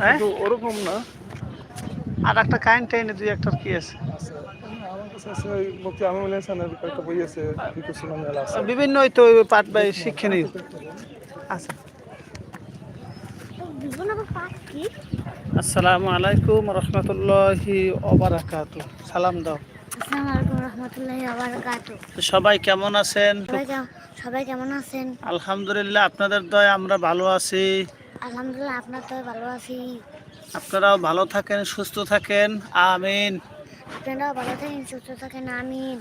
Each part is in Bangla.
হ্যাঁ? কিন্তু ওরকম না। আর একটা কাইন টাইনে দুই একটা কি আছে? আছে আমার কাছে আছে ওই মুক্তি আমিউল হাসানের কয়েকটা বই আছে বিকশিত মেলা আছে। বিভিন্ন তো পাঠ বাই শিক্ষা নেই আচ্ছা। আসসালামু আলাইকুম রহমতুল্লাহি ওবারাকাতু সালাম দাও। আসসালামু আলাইকুম রহমতুল্লাহি ওয়াবারাকাতু তো সবাই কেমন আছেন? সবাই কেমন আছেন? আলহামদুলিল্লাহ আপনাদের দয় আমরা ভালো আছি। আলহামদুলিল্লাহ আপনার তো ভালো আছি। আপনারাও ভালো থাকেন সুস্থ থাকেন আমিন। আপনারাও ভালো থাকেন সুস্থ থাকেন আমিন।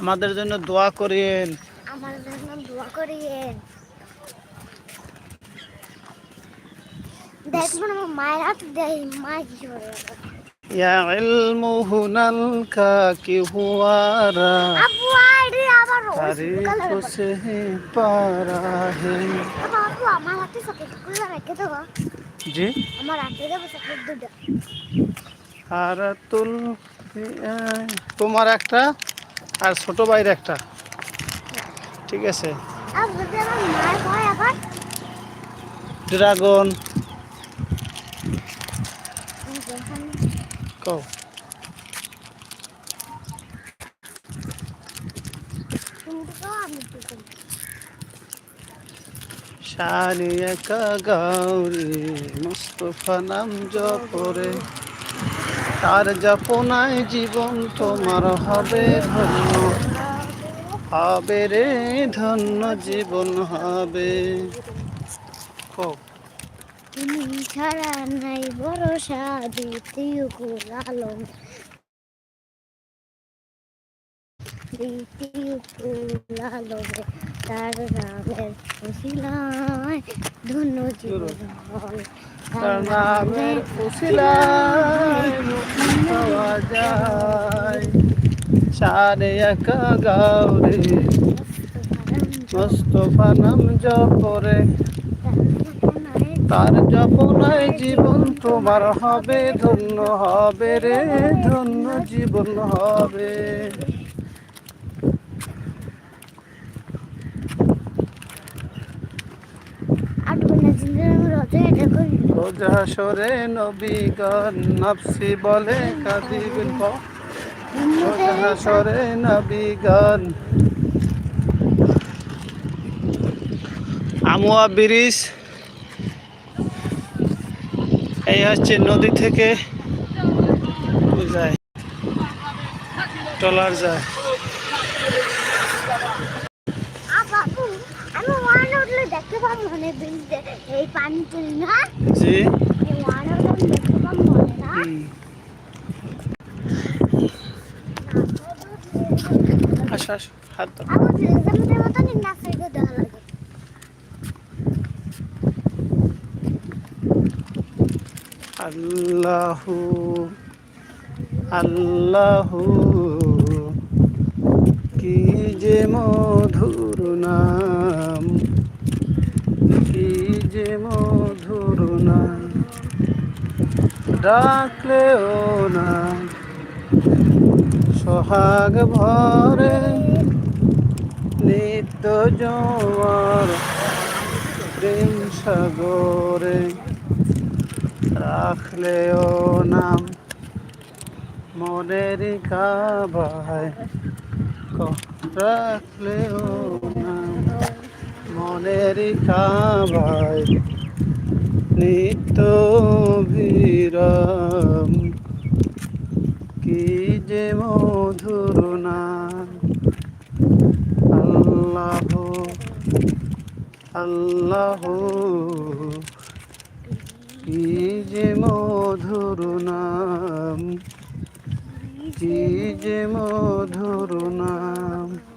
আমাদের জন্য দোয়া করিয়েন আমার জন্য দোয়া করিয়েন। দেখবেন আমার মায়ের হাতে দেয় মা কি করে? ইয়া ইলমু হুনালকা কি জি? আর তুল তোমার একটা আর ছোট ভাইয়ের একটা। ঠিক আছে। ড্রাগন। কও। তুমি তো আমি তো করি। শানিয়া কা গাউরি মুস্তফা নাম জপরে তার জপনায় জীবন তোমার হবে ধন্য। হবে রে ধন্য, জীবন হবে। তুমি ছাড়া নাই ভরসা, দ্বিতীয় আলম তার নামের উসিলায় ধন্য নাম জপরে তার জপনায় জীবন তোমার হবে ধন্য হবে, রে ধন্য জীবন হবে আর ধন্য জীবন রজে এটা করি রোজা সরে নবীগণ নফসি বলে কাদিবিন রোজা সরে নবীগণ আমুয়া ব্রিজ, এই হচ্ছে নদী থেকে যায় ট্রলার যায়। দেখতে পাবো মনে বিলতে এই পানিতে না। জি। এই ওয়ান উঠলে দেখতে পাবো মনে না আসো আসো হাত ধরো। আল্লাহু আল্লাহু কি যে মধুর নাম। যে মধুর নাম ডাকলেও না। সোহাগ ভরে নিত্য জোয়ার প্রেম সাগরে রাখলেও নাম মনের কাবায় রাখলেও নাম মনের কাবায় নিত্য বিরাম কি যে মধুর নাম। আল্লাহ আল্লাহ। কি যে মধুর নাম। কি যে মধুর নাম।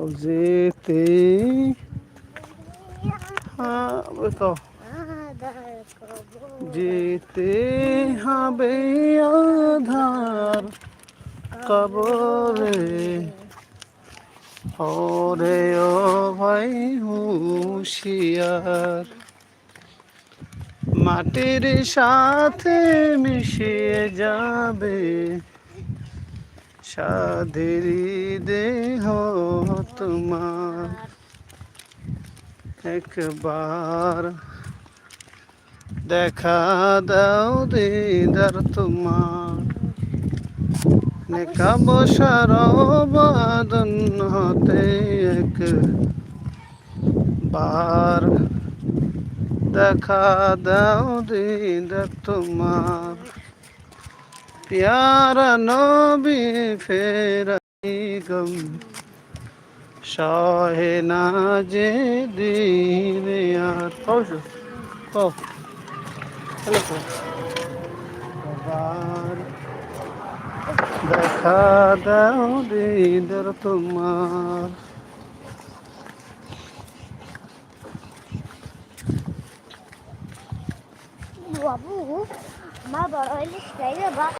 কজেতে হ্যাঁ যেতে হবে আধার কবরে। ওরে ও ভাই হুশিয়ার। মাটির সাথে মিশিয়ে যাবে। সাদেরি দেহ। তোমার একবার দেখা দাও দিদার তোমার। নেকা বসার বাদন হতে এক বার দেখা দাও দিদার তোমার। প্যারা নবী ফেরাই গম সহে না যে দিন আর কৌশল কও হ্যালো। কও আবার দেখা দাও দিদার তোমার। বাবু আমার বড় হইলে দেবা।